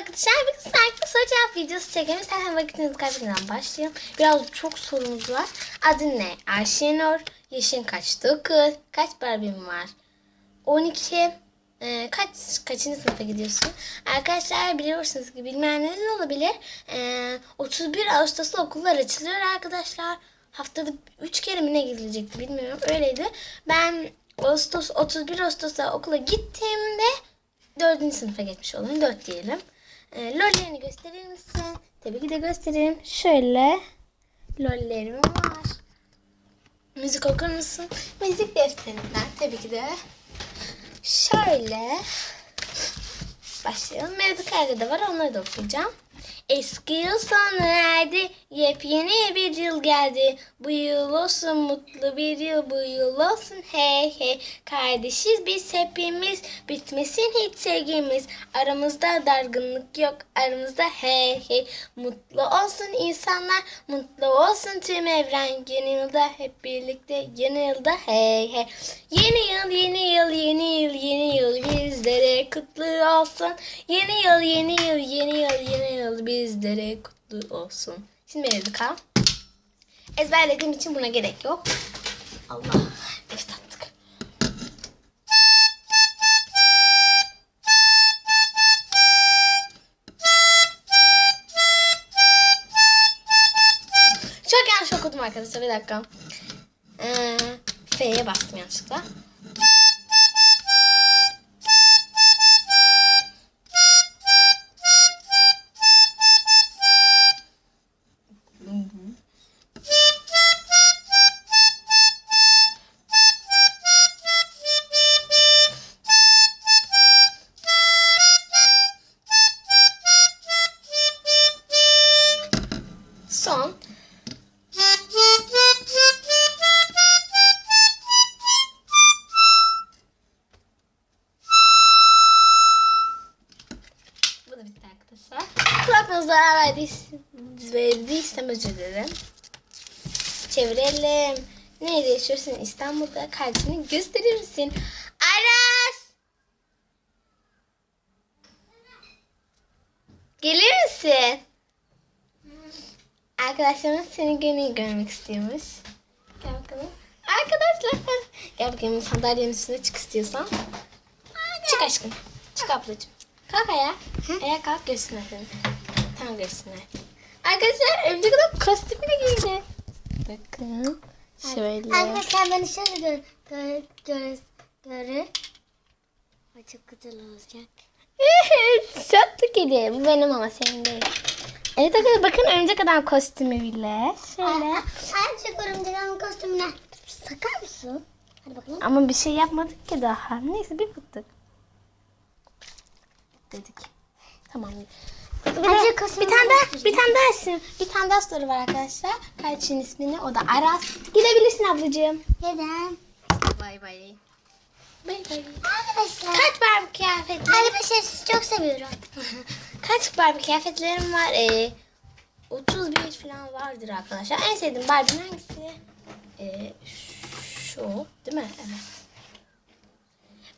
arkadaşlar. Bir saatte soru cevap videosu çekelim. Sen vakitinizi kaybetmeden başlayalım. Biraz çok sorumuz var. Adın ne? Ayşenur. Yaşın kaç? 9. Kaç Barbie'm var? 12. Ee, kaç kaçıncı sınıfa gidiyorsun? Arkadaşlar biliyorsunuz ki bilmeyenleriniz olabilir. Ee, 31 Ağustos'ta okullar açılıyor arkadaşlar. Haftada 3 kere mi ne gidilecekti bilmiyorum. Öyleydi. Ben Ağustos 31 Ağustos'ta okula gittiğimde 4. sınıfa geçmiş olayım. 4 diyelim. Ee, lollerini gösterir misin? Tabii ki de gösteririm. Şöyle lollerim var. Müzik okur musun? Müzik defterinden tabii ki de. Şöyle başlayalım. Melodikayla da var onları da okuyacağım. Eski yıl sona erdi, yepyeni bir yıl geldi. Bu yıl olsun mutlu bir yıl, bu yıl olsun hey hey. Kardeşiz biz hepimiz, bitmesin hiç sevgimiz. Aramızda dargınlık yok, aramızda hey hey. Mutlu olsun insanlar, mutlu olsun tüm evren. Yeni yılda hep birlikte, yeni yılda hey hey. Yeni yıl, yeni yıl, yeni yıl, yeni yıl bizlere kutlu olsun. Yeni yıl, yeni yıl, yeni yıl, yeni yıl bizlere kutlu olsun. Şimdi kal. Ezberlediğim için buna gerek yok. Allah, nefes attık. Çok yanlış okudum arkadaşlar bir dakika. Ee, F'ye bastım yanlışlıkla. Arkadaşlar. Kulaklığı zarar verdiysem, verdiysem özür dilerim. Çevirelim. Nerede yaşıyorsun? İstanbul'da kardeşini gösterir misin? Aras! Gelir misin? Arkadaşlarımız seni gönül görmek istiyormuş. Gel bakalım. Arkadaşlar. Gel bakayım sandalyenin üstüne çık istiyorsan. Çık aşkım. Çık ablacığım. Kalk ayağa. Ayağa kalk görsünler seni. Tam görsünler. Arkadaşlar örümcek adam kostümünü giydi. Bakın. Şöyle. Arkadaşlar beni şöyle gör, gör, gör, görür. Ay çok güzel olacak. Evet. Çok kedi. Bu benim ama senin değil. Evet arkadaşlar bakın örümcek adam kostümü bile. Şöyle. Ay çok örümcek adam kostümüne. Sakar mısın? Hadi bakalım. Ama bir şey yapmadık ki daha. Neyse bir fıttık. Dedik. Tamam. Hadi kostümü Bir tane daha, bir tane daha isim, bir tane daha soru var arkadaşlar. Kardeşin ismini, o da Aras. Gidebilirsin ablacığım. Neden? Bay bay. Bay bay. Arkadaşlar. Kaç Barbie kıyafetlerim, Arkadaşlar sizi çok seviyorum. kaç Barbie kıyafetlerim var? Ee, 31 falan vardır arkadaşlar. En sevdiğim Barbie hangisi? Ee, şu, değil mi? Evet.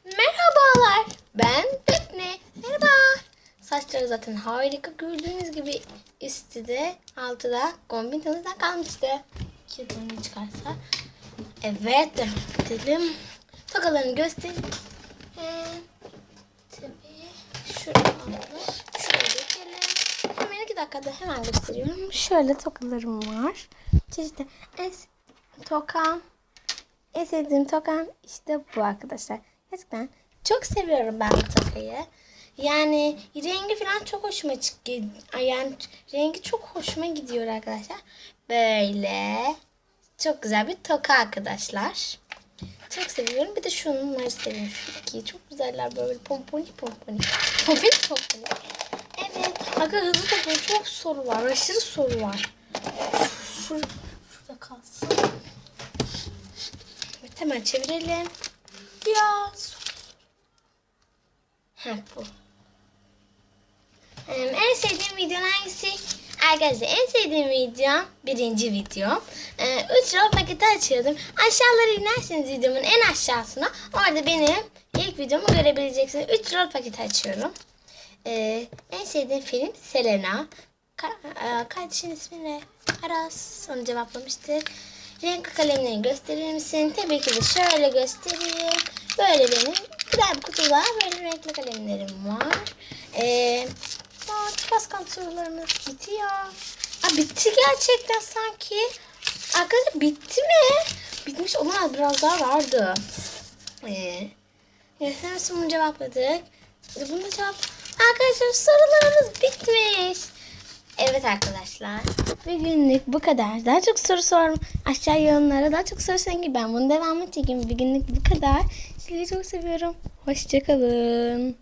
Merhabalar. Ben Defne. Merhaba. Saçları zaten harika. Gördüğünüz gibi üstü de altı da kombin tanıdan kalmıştı. Kilitlerini çıkarsa. Evet. edelim. Tokalarını göstereyim. Ee, tabii. Almış. Şuraya dökelim. Hemen iki dakikada hemen gösteriyorum. Şöyle tokalarım var. Çeşitli. En tokam. En sevdiğim tokam işte bu arkadaşlar. Gerçekten çok seviyorum ben bu tokayı. Yani rengi falan çok hoşuma çıkıyor. Yani rengi çok hoşuma gidiyor arkadaşlar. Böyle çok güzel bir toka arkadaşlar. Çok seviyorum. Bir de şunları seviyorum. Şu ikiyi çok güzeller böyle pomponi pomponi. Pomponi pomponi. Evet. Aga hızlı toplayın. Çok soru var. Aşırı soru var. Şur, şurada kalsın. Evet hemen çevirelim. Ya soru. Ha bu. Ee, en sevdiğim videon hangisi? Arkadaşlar en sevdiğim videom birinci videom. Ee, üç rol paketi açıyordum. Aşağılara inerseniz videomun en aşağısına orada benim ilk videomu görebileceksiniz. Üç rol paketi açıyorum. Ee, en sevdiğim film Selena. Ka- e, kardeşin ismi ne? Aras. Onu cevaplamıştık. Renkli kalemleri gösterir misin? Tabii ki de şöyle göstereyim. Böyle benim güzel bir kutu var. Böyle renkli kalemlerim var. Ee, aa, Pascal sorularımız bitiyor. Aa, bitti gerçekten sanki. Arkadaşlar bitti mi? Bitmiş olamaz biraz daha vardı. Ee, misin bunu cevapladık. Bunu da cevap... Arkadaşlar sorularımız bitmiş. Evet arkadaşlar. Bugünlük bu kadar. Daha çok soru sor. Aşağı yorumlara daha çok soru sen gibi ben bunu devamlı çekeyim. Bugünlük bu kadar. Sizi çok seviyorum. Hoşçakalın.